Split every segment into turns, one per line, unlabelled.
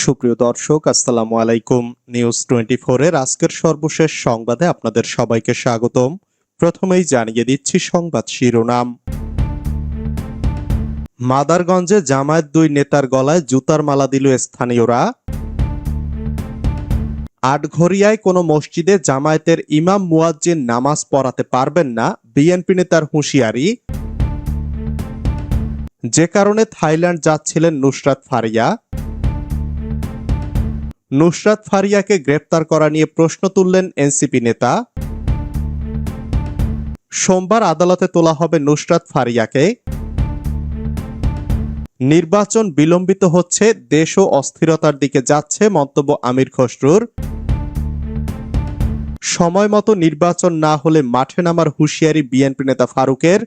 সুপ্রিয় দর্শক আসসালামু আলাইকুম নিউজ টোয়েন্টি এর আজকের সর্বশেষ সংবাদে আপনাদের সবাইকে স্বাগতম প্রথমেই জানিয়ে দিচ্ছি সংবাদ শিরোনাম মাদারগঞ্জে জামায়াত দুই নেতার গলায় জুতার মালা দিল স্থানীয়রা আটঘরিয়ায় কোনো মসজিদে জামায়াতের ইমাম মুয়াজ্জিন নামাজ পড়াতে পারবেন না বিএনপি নেতার হুঁশিয়ারি যে কারণে থাইল্যান্ড যাচ্ছিলেন নুসরাত ফারিয়া নুসরাত ফারিয়াকে গ্রেপ্তার করা নিয়ে প্রশ্ন তুললেন এনসিপি নেতা সোমবার আদালতে তোলা হবে নুসরাত ফারিয়াকে নির্বাচন বিলম্বিত হচ্ছে দেশ ও অস্থিরতার দিকে যাচ্ছে মন্তব্য আমির খসরুর সময় মতো নির্বাচন না হলে মাঠে নামার হুঁশিয়ারি বিএনপি নেতা ফারুকের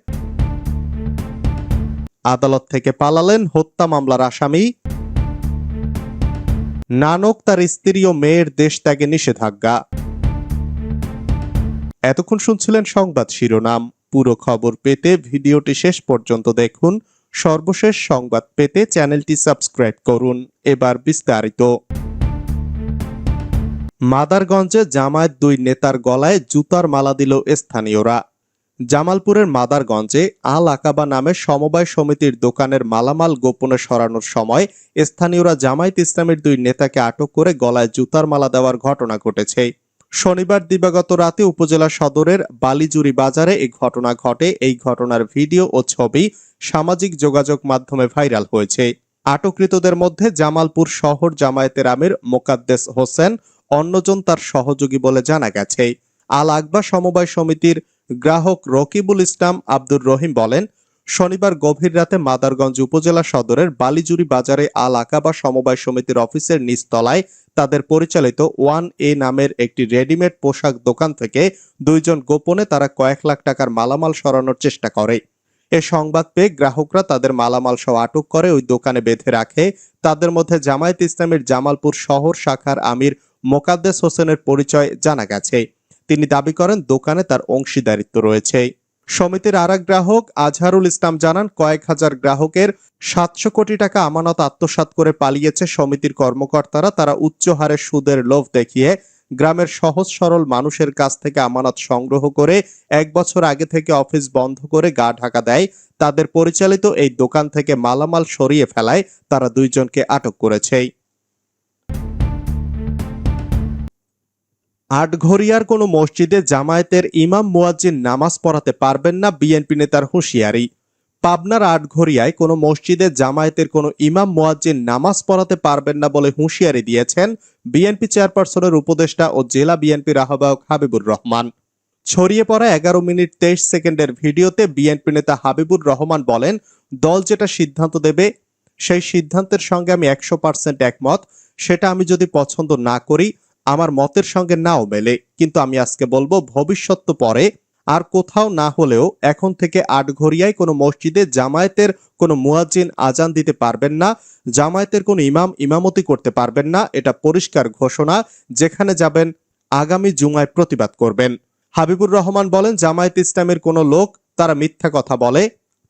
আদালত থেকে পালালেন হত্যা মামলার আসামি নানক তার স্ত্রী ও মেয়ের দেশ ত্যাগে নিষেধাজ্ঞা এতক্ষণ শুনছিলেন সংবাদ শিরোনাম পুরো খবর পেতে ভিডিওটি শেষ পর্যন্ত দেখুন সর্বশেষ সংবাদ পেতে চ্যানেলটি সাবস্ক্রাইব করুন এবার বিস্তারিত মাদারগঞ্জে জামায়াত দুই নেতার গলায় জুতার মালা দিল স্থানীয়রা জামালপুরের মাদারগঞ্জে আল আকাবা নামে সমবায় সমিতির দোকানের মালামাল গোপনে সরানোর সময় স্থানীয়রা জামায়াত ইসলামের দুই নেতাকে আটক করে গলায় জুতার মালা দেওয়ার ঘটনা ঘটেছে শনিবার দিবাগত রাতে উপজেলা সদরের বালিজুরি বাজারে এই ঘটনা ঘটে এই ঘটনার ভিডিও ও ছবি সামাজিক যোগাযোগ মাধ্যমে ভাইরাল হয়েছে আটককৃতদের মধ্যে জামালপুর শহর জামায়াতের আমির মোকাদ্দেস হোসেন অন্যজন তার সহযোগী বলে জানা গেছে আল আকবা সমবায় সমিতির গ্রাহক রকিবুল ইসলাম আব্দুর রহিম বলেন শনিবার গভীর রাতে মাদারগঞ্জ উপজেলা সদরের বালিজুরি বাজারে আল আকাবা সমবায় সমিতির অফিসের নিচতলায় তাদের পরিচালিত ওয়ান এ নামের একটি রেডিমেড পোশাক দোকান থেকে দুইজন গোপনে তারা কয়েক লাখ টাকার মালামাল সরানোর চেষ্টা করে এ সংবাদ পেয়ে গ্রাহকরা তাদের মালামাল সহ আটক করে ওই দোকানে বেঁধে রাখে তাদের মধ্যে জামায়াত ইসলামের জামালপুর শহর শাখার আমির মোকাদ্দেস হোসেনের পরিচয় জানা গেছে তিনি দাবি করেন দোকানে তার অংশীদারিত্ব রয়েছে সমিতির আর গ্রাহক আজহারুল ইসলাম জানান কয়েক হাজার গ্রাহকের সাতশো কোটি টাকা আমানত আত্মসাত করে পালিয়েছে সমিতির কর্মকর্তারা তারা উচ্চ হারে সুদের লোভ দেখিয়ে গ্রামের সহজ সরল মানুষের কাছ থেকে আমানত সংগ্রহ করে এক বছর আগে থেকে অফিস বন্ধ করে গা ঢাকা দেয় তাদের পরিচালিত এই দোকান থেকে মালামাল সরিয়ে ফেলায় তারা দুইজনকে আটক করেছে আটঘরিয়ার কোনো মসজিদে জামায়াতের ইমাম মুয়াজ্জিন নামাজ পড়াতে পারবেন না বিএনপি নেতার হুঁশিয়ারি পাবনার আটঘরিয়ায় কোনো মসজিদে জামায়াতের কোনো ইমাম মুয়াজ্জিন নামাজ পড়াতে পারবেন না বলে হুঁশিয়ারি দিয়েছেন বিএনপি চেয়ারপারসনের উপদেষ্টা ও জেলা বিএনপির আহ্বায়ক হাবিবুর রহমান ছড়িয়ে পড়া এগারো মিনিট তেইশ সেকেন্ডের ভিডিওতে বিএনপি নেতা হাবিবুর রহমান বলেন দল যেটা সিদ্ধান্ত দেবে সেই সিদ্ধান্তের সঙ্গে আমি একশো পার্সেন্ট একমত সেটা আমি যদি পছন্দ না করি আমার মতের সঙ্গে নাও মেলে কিন্তু আমি আজকে বলবো ভবিষ্যৎ তো পরে আর কোথাও না হলেও এখন থেকে আটঘরিয়ায় কোনো মসজিদে জামায়াতের কোনো মুয়াজিন আজান দিতে পারবেন না জামায়াতের কোনো ইমাম ইমামতি করতে পারবেন না এটা পরিষ্কার ঘোষণা যেখানে যাবেন আগামী জুমায় প্রতিবাদ করবেন হাবিবুর রহমান বলেন জামায়াত ইসলামের কোনো লোক তারা মিথ্যা কথা বলে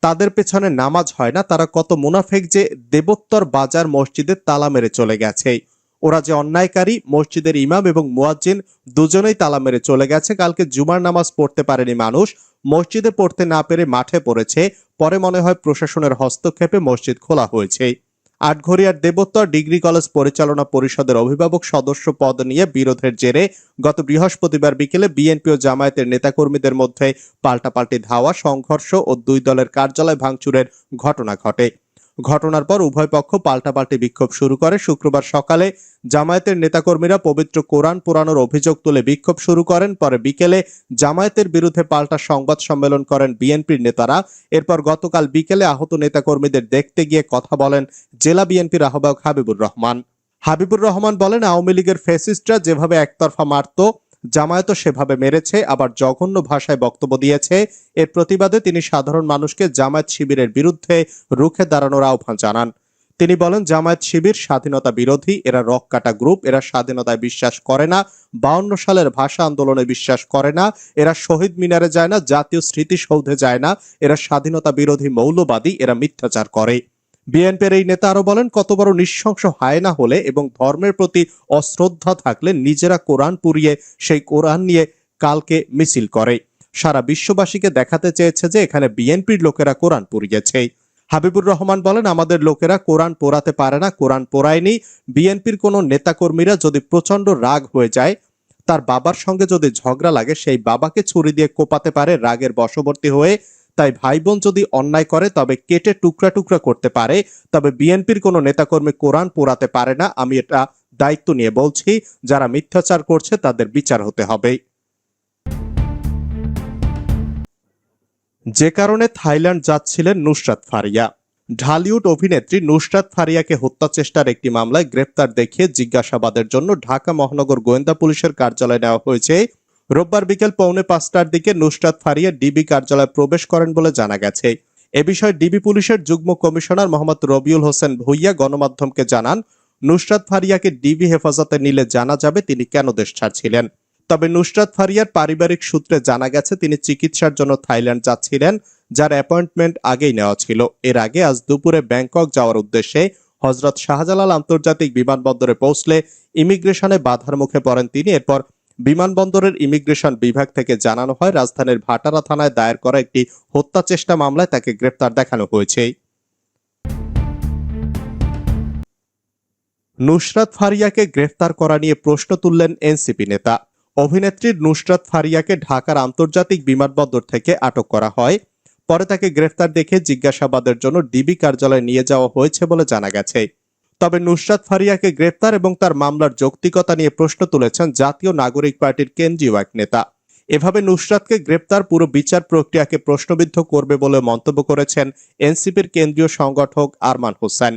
তাদের পেছনে নামাজ হয় না তারা কত মুনাফেক যে দেবোত্তর বাজার মসজিদে তালা মেরে চলে গেছে ওরা যে অন্যায়কারী মসজিদের ইমাম এবং মুয়াজ্জিন দুজনেই তালা মেরে চলে গেছে কালকে জুমার নামাজ পড়তে পারেনি মানুষ মসজিদে পড়তে না পেরে মাঠে পড়েছে পরে মনে হয় প্রশাসনের হস্তক্ষেপে মসজিদ খোলা হয়েছে আটঘরিয়ার দেবত্তর ডিগ্রি কলেজ পরিচালনা পরিষদের অভিভাবক সদস্য পদ নিয়ে বিরোধের জেরে গত বৃহস্পতিবার বিকেলে বিএনপি ও জামায়াতের নেতাকর্মীদের মধ্যে পাল্টাপাল্টি ধাওয়া সংঘর্ষ ও দুই দলের কার্যালয় ভাঙচুরের ঘটনা ঘটে ঘটনার পর উভয় পক্ষ পাল্টাপাল্টি বিক্ষোভ শুরু করে শুক্রবার সকালে জামায়াতের নেতাকর্মীরা পবিত্র কোরআন পোড়ানোর অভিযোগ তুলে বিক্ষোভ শুরু করেন পরে বিকেলে জামায়াতের বিরুদ্ধে পাল্টা সংবাদ সম্মেলন করেন বিএনপির নেতারা এরপর গতকাল বিকেলে আহত নেতাকর্মীদের দেখতে গিয়ে কথা বলেন জেলা বিএনপির আহ্বায়ক হাবিবুর রহমান হাবিবুর রহমান বলেন আওয়ামী লীগের ফেসিস্টরা যেভাবে একতরফা মারত জামায়াতও সেভাবে মেরেছে আবার জঘন্য ভাষায় বক্তব্য দিয়েছে এর প্রতিবাদে তিনি সাধারণ মানুষকে জামায়াত শিবিরের বিরুদ্ধে রুখে দাঁড়ানোর আহ্বান জানান তিনি বলেন জামায়াত শিবির স্বাধীনতা বিরোধী এরা রক কাটা গ্রুপ এরা স্বাধীনতায় বিশ্বাস করে না বাউন্ন সালের ভাষা আন্দোলনে বিশ্বাস করে না এরা শহীদ মিনারে যায় না জাতীয় স্মৃতিসৌধে যায় না এরা স্বাধীনতা বিরোধী মৌলবাদী এরা মিথ্যাচার করে বিএনপির এই নেতা আরো বলেন কত বড় নৃশংস হয় না হলে এবং ধর্মের প্রতি অশ্রদ্ধা থাকলে নিজেরা কোরআন পুড়িয়ে সেই কোরআন নিয়ে কালকে মিছিল করে সারা বিশ্ববাসীকে দেখাতে চেয়েছে যে এখানে বিএনপির লোকেরা কোরআন পুড়িয়েছে হাবিবুর রহমান বলেন আমাদের লোকেরা কোরআন পোড়াতে পারে না কোরআন পোড়ায়নি বিএনপির কোনো নেতাকর্মীরা যদি প্রচন্ড রাগ হয়ে যায় তার বাবার সঙ্গে যদি ঝগড়া লাগে সেই বাবাকে ছুরি দিয়ে কোপাতে পারে রাগের বশবর্তী হয়ে তাই ভাই বোন যদি অন্যায় করে তবে কেটে টুকরা টুকরা করতে পারে তবে বিএনপির কোনো নেতাকর্মী কোরআন পোড়াতে পারে না আমি এটা দায়িত্ব নিয়ে বলছি যারা মিথ্যাচার করছে তাদের বিচার হতে হবে যে কারণে থাইল্যান্ড যাচ্ছিলেন নুসরাত ফারিয়া ঢালিউড অভিনেত্রী নুসরাত ফারিয়াকে হত্যা চেষ্টার একটি মামলায় গ্রেপ্তার দেখিয়ে জিজ্ঞাসাবাদের জন্য ঢাকা মহানগর গোয়েন্দা পুলিশের কার্যালয়ে নেওয়া হয়েছে রোববার বিকেল পৌনে পাঁচটার দিকে নুসরাত ফারিয়া ডিবি কার্যালয়ে প্রবেশ করেন বলে জানা গেছে এ বিষয়ে ডিবি পুলিশের যুগ্ম কমিশনার মোহাম্মদ রবিউল হোসেন ভুইয়া গণমাধ্যমকে জানান নুসরাত ফারিয়াকে ডিবি হেফাজতে নিলে জানা যাবে তিনি কেন দেশ ছাড়ছিলেন তবে নুসরাত ফারিয়ার পারিবারিক সূত্রে জানা গেছে তিনি চিকিৎসার জন্য থাইল্যান্ড যাচ্ছিলেন যার অ্যাপয়েন্টমেন্ট আগেই নেওয়া ছিল এর আগে আজ দুপুরে ব্যাংকক যাওয়ার উদ্দেশ্যে হজরত শাহজালাল আন্তর্জাতিক বিমানবন্দরে পৌঁছলে ইমিগ্রেশনে বাধার মুখে পড়েন তিনি এরপর বিমানবন্দরের ইমিগ্রেশন বিভাগ থেকে জানানো হয় রাজধানীর ভাটারা থানায় দায়ের করা একটি হত্যা চেষ্টা মামলায় তাকে গ্রেপ্তার দেখানো হয়েছে নুসরাত ফারিয়াকে গ্রেফতার করা নিয়ে প্রশ্ন তুললেন এনসিপি নেতা অভিনেত্রী নুসরাত ফারিয়াকে ঢাকার আন্তর্জাতিক বিমানবন্দর থেকে আটক করা হয় পরে তাকে গ্রেফতার দেখে জিজ্ঞাসাবাদের জন্য ডিবি কার্যালয়ে নিয়ে যাওয়া হয়েছে বলে জানা গেছে তবে নুসরাত ফারিয়াকে গ্রেপ্তার এবং তার মামলার যৌক্তিকতা নিয়ে প্রশ্ন তুলেছেন জাতীয় নাগরিক পার্টির কেন্দ্রীয় এক নেতা এভাবে নুসরাতকে গ্রেপ্তার পুরো বিচার প্রক্রিয়াকে প্রশ্নবিদ্ধ করবে বলে মন্তব্য করেছেন এনসিপির কেন্দ্রীয় সংগঠক আরমান হোসেন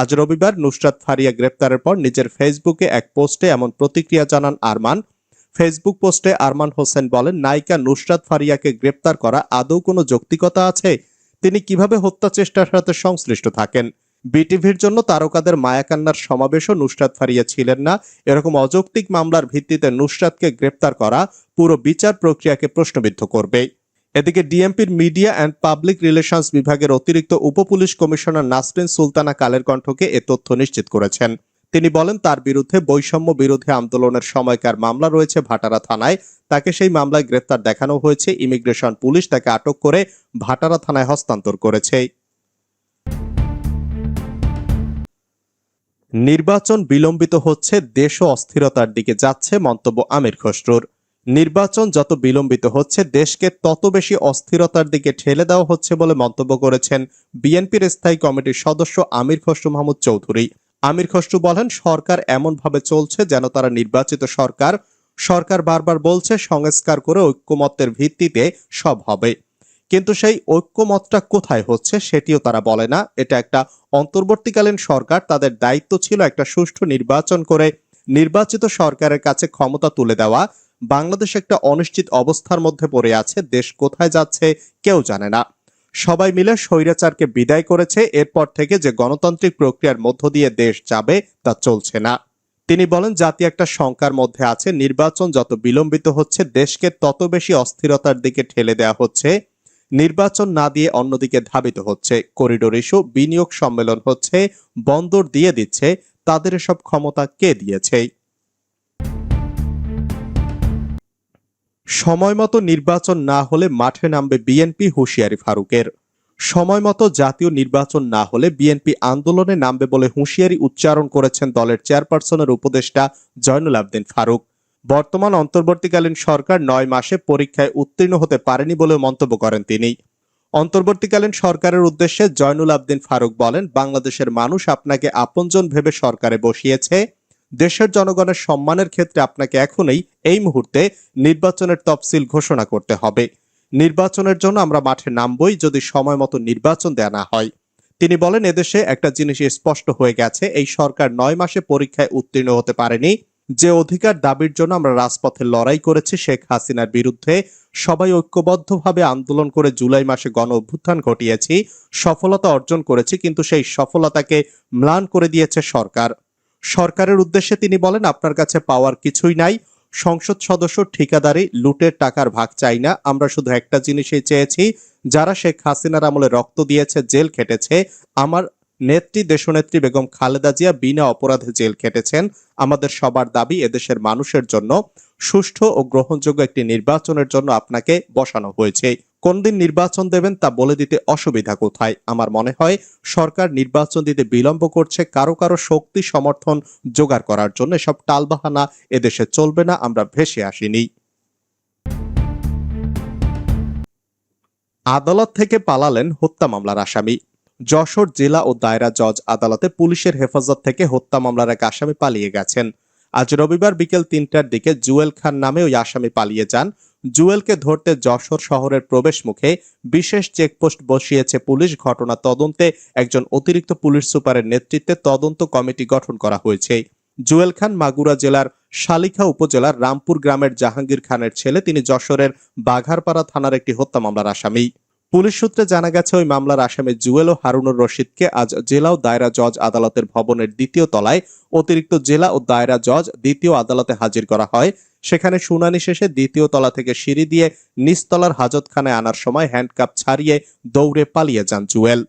আজ রবিবার নুসরাত ফারিয়া গ্রেপ্তারের পর নিজের ফেসবুকে এক পোস্টে এমন প্রতিক্রিয়া জানান আরমান ফেসবুক পোস্টে আরমান হোসেন বলেন নায়িকা নুসরাত ফারিয়াকে গ্রেপ্তার করা আদৌ কোনো যৌক্তিকতা আছে তিনি কিভাবে হত্যা চেষ্টার সাথে সংশ্লিষ্ট থাকেন বিটিভির জন্য তারকাদের মায়াকান্নার সমাবেশও নুসরাত ছিলেন না এরকম অযৌক্তিক মামলার ভিত্তিতে নুসরাতকে গ্রেপ্তার করা পুরো বিচার প্রক্রিয়াকে প্রশ্নবিদ্ধ করবে এদিকে ডিএমপির মিডিয়া অ্যান্ড পাবলিক রিলেশনস বিভাগের অতিরিক্ত উপপুলিশ কমিশনার নাসরিন সুলতানা কালের কণ্ঠকে এ তথ্য নিশ্চিত করেছেন তিনি বলেন তার বিরুদ্ধে বৈষম্য বিরোধী আন্দোলনের সময়কার মামলা রয়েছে ভাটারা থানায় তাকে সেই মামলায় গ্রেপ্তার দেখানো হয়েছে ইমিগ্রেশন পুলিশ তাকে আটক করে ভাটারা থানায় হস্তান্তর করেছে নির্বাচন বিলম্বিত হচ্ছে দেশ অস্থিরতার দিকে যাচ্ছে মন্তব্য আমির খসরুর নির্বাচন যত বিলম্বিত হচ্ছে দেশকে তত বেশি অস্থিরতার দিকে ঠেলে দেওয়া হচ্ছে বলে মন্তব্য করেছেন বিএনপির স্থায়ী কমিটির সদস্য আমির খসরু মাহমুদ চৌধুরী আমির খসরু বলেন সরকার এমনভাবে চলছে যেন তারা নির্বাচিত সরকার সরকার বারবার বলছে সংস্কার করে ঐক্যমত্যের ভিত্তিতে সব হবে কিন্তু সেই ঐক্যমতটা কোথায় হচ্ছে সেটিও তারা বলে না এটা একটা অন্তর্বর্তীকালীন সরকার তাদের দায়িত্ব ছিল একটা সুষ্ঠু নির্বাচন করে নির্বাচিত সরকারের কাছে ক্ষমতা তুলে দেওয়া বাংলাদেশ একটা অনিশ্চিত অবস্থার মধ্যে পড়ে আছে দেশ কোথায় যাচ্ছে কেউ জানে না সবাই মিলে স্বৈরাচারকে বিদায় করেছে এরপর থেকে যে গণতান্ত্রিক প্রক্রিয়ার মধ্য দিয়ে দেশ যাবে তা চলছে না তিনি বলেন জাতি একটা শঙ্কার মধ্যে আছে নির্বাচন যত বিলম্বিত হচ্ছে দেশকে তত বেশি অস্থিরতার দিকে ঠেলে দেওয়া হচ্ছে নির্বাচন না দিয়ে অন্যদিকে ধাবিত হচ্ছে করিডোর ইস্যু বিনিয়োগ সম্মেলন হচ্ছে বন্দর দিয়ে দিচ্ছে তাদের সব ক্ষমতা কে দিয়েছে সময়মতো নির্বাচন না হলে মাঠে নামবে বিএনপি হুঁশিয়ারি ফারুকের সময়মতো জাতীয় নির্বাচন না হলে বিএনপি আন্দোলনে নামবে বলে হুঁশিয়ারি উচ্চারণ করেছেন দলের চেয়ারপারসনের উপদেষ্টা জয়নুল আবদিন ফারুক বর্তমান অন্তর্বর্তীকালীন সরকার নয় মাসে পরীক্ষায় উত্তীর্ণ হতে পারেনি বলে মন্তব্য করেন তিনি অন্তর্বর্তীকালীন সরকারের উদ্দেশ্যে জয়নুল আবদিন ফারুক বলেন বাংলাদেশের মানুষ আপনাকে আপনজন ভেবে সরকারে বসিয়েছে দেশের জনগণের সম্মানের ক্ষেত্রে আপনাকে এখনই এই মুহূর্তে নির্বাচনের তফসিল ঘোষণা করতে হবে নির্বাচনের জন্য আমরা মাঠে নামবই যদি সময় মতো নির্বাচন দেয়া না হয় তিনি বলেন এদেশে একটা জিনিস স্পষ্ট হয়ে গেছে এই সরকার নয় মাসে পরীক্ষায় উত্তীর্ণ হতে পারেনি যে অধিকার দাবির জন্য আমরা রাজপথে লড়াই করেছি শেখ হাসিনার বিরুদ্ধে সবাই ঐক্যবদ্ধভাবে আন্দোলন করে জুলাই মাসে গণ অভ্যুত্থান ঘটিয়েছি সফলতা অর্জন করেছি কিন্তু সেই সফলতাকে ম্লান করে দিয়েছে সরকার সরকারের উদ্দেশ্যে তিনি বলেন আপনার কাছে পাওয়ার কিছুই নাই সংসদ সদস্য ঠিকাদারি লুটের টাকার ভাগ চাই না আমরা শুধু একটা জিনিসই চেয়েছি যারা শেখ হাসিনার আমলে রক্ত দিয়েছে জেল খেটেছে আমার নেত্রী দেশনেত্রী বেগম খালেদা জিয়া বিনা অপরাধে জেল খেটেছেন আমাদের সবার দাবি এদেশের মানুষের জন্য সুষ্ঠু ও গ্রহণযোগ্য একটি নির্বাচনের জন্য আপনাকে বসানো হয়েছে কোন দিন নির্বাচন দেবেন তা বলে দিতে অসুবিধা কোথায় আমার মনে হয় সরকার নির্বাচন দিতে বিলম্ব করছে কারো কারো শক্তি সমর্থন জোগাড় করার জন্য সব টালবাহানা এদেশে চলবে না আমরা ভেসে আসিনি আদালত থেকে পালালেন হত্যা মামলার আসামি যশোর জেলা ও দায়রা জজ আদালতে পুলিশের হেফাজত থেকে হত্যা মামলার এক আসামি পালিয়ে গেছেন আজ রবিবার বিকেল তিনটার দিকে জুয়েল খান নামে ওই আসামি পালিয়ে যান জুয়েলকে ধরতে যশোর শহরের প্রবেশ মুখে বিশেষ চেকপোস্ট বসিয়েছে পুলিশ ঘটনা তদন্তে একজন অতিরিক্ত পুলিশ সুপারের নেতৃত্বে তদন্ত কমিটি গঠন করা হয়েছে জুয়েল খান মাগুরা জেলার শালিখা উপজেলার রামপুর গ্রামের জাহাঙ্গীর খানের ছেলে তিনি যশোরের বাঘারপাড়া থানার একটি হত্যা মামলার আসামি পুলিশ সূত্রে জানা গেছে ওই মামলার আসামি জুয়েল ও হারুনুর রশিদকে আজ জেলা ও দায়রা জজ আদালতের ভবনের দ্বিতীয় তলায় অতিরিক্ত জেলা ও দায়রা জজ দ্বিতীয় আদালতে হাজির করা হয় সেখানে শুনানি শেষে দ্বিতীয় তলা থেকে সিঁড়ি দিয়ে নিচতলার হাজতখানায় আনার সময় হ্যান্ডকাপ ছাড়িয়ে দৌড়ে পালিয়ে যান জুয়েল